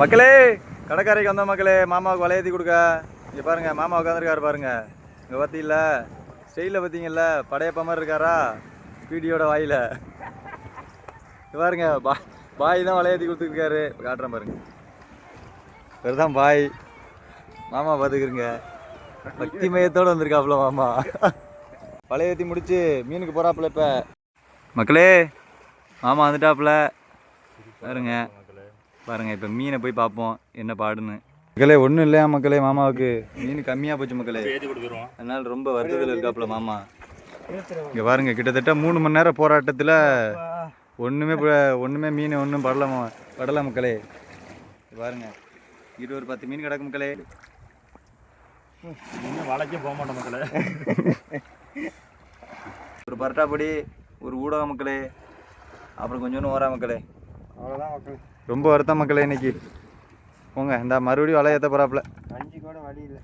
மக்களே கடைக்காரைக்கு வந்த மக்களே. மாமாவுக்கு வலையத்தி கொடுக்க. இங்கே பாருங்க மாமா உட்காந்துருக்காரு பாருங்கள் இங்கே பார்த்தீங்கள ஸ்டெயிலில் பார்த்தீங்கல்ல படையப்ப மாதிரி இருக்காரா? பீடியோட வாயில. பாருங்க பா பாய் தான் வலையத்தி கொடுத்துருக்காரு. காட்டுறேன் பாருங்க. இவர் தான் பாய். மாமா பார்த்துக்கிறங்க பக்தி மையத்தோடு வந்திருக்காப்புல மாமா. வளையத்தி முடிச்சு மீனுக்கு போகிறாப்புல இப்போ. மக்களே மாமா வந்துட்டாப்புல. பாருங்க. பாருங்க இப்போ மீனை போய் பார்ப்போம் என்ன பாடுன்னு. மக்களே ஒன்றும் இல்லையா மக்களே மாமாவுக்கு? மீன் கம்மியாக போச்சு மக்களே. அதனால ரொம்ப வருத்தத்தில் இருக்காப்புல மாமா. இங்கே பாருங்க கிட்டத்தட்ட மூணு மணி நேரம் போராட்டத்தில் ஒன்றுமே ஒன்றுமே மீன் ஒன்றும் படல மா- படல மக்களே. இங்க பாருங்க இது ஒரு பத்து மீன் கிடக்கு மக்களே. இன்னும் வளைக்க போக மாட்டோம் மக்களே. ஒரு பரட்டாப்பொடி ஒரு ஊடக மக்களே. அப்புறம் கொஞ்சோண்டு ஓரா மக்களே. அவ்வளோதான் மக்கள். ரொம்ப வருத்தம் மக்களே இன்னைக்கு. போங்க இந்த மறுபடியும் வலைய ஏற்ற போகிறாப்புல அஞ்சு கூட வழி இல்லை.